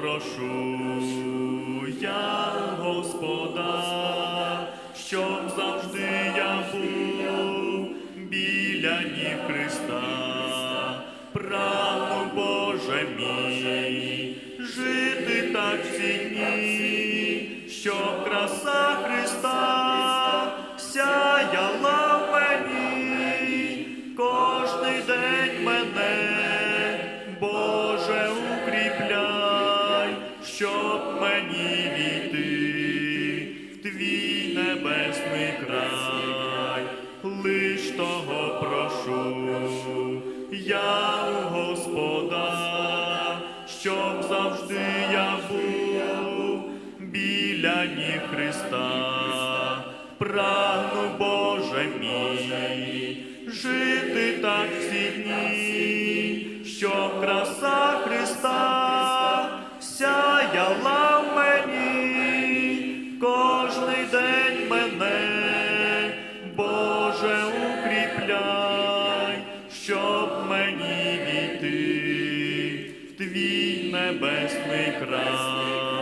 прошу я Господа, щоб завжди я був біля ніг Христа. Прагну, Боже мій, жити так всі дні, щоб краса Христа Господа, щоб завжди я був біля ніг Христа. Прагну, Боже мій, жити так всі дні, щоб краса Христа сяяла в мені, кожний день мене, Боже, укріпляй, щоб небесний храм.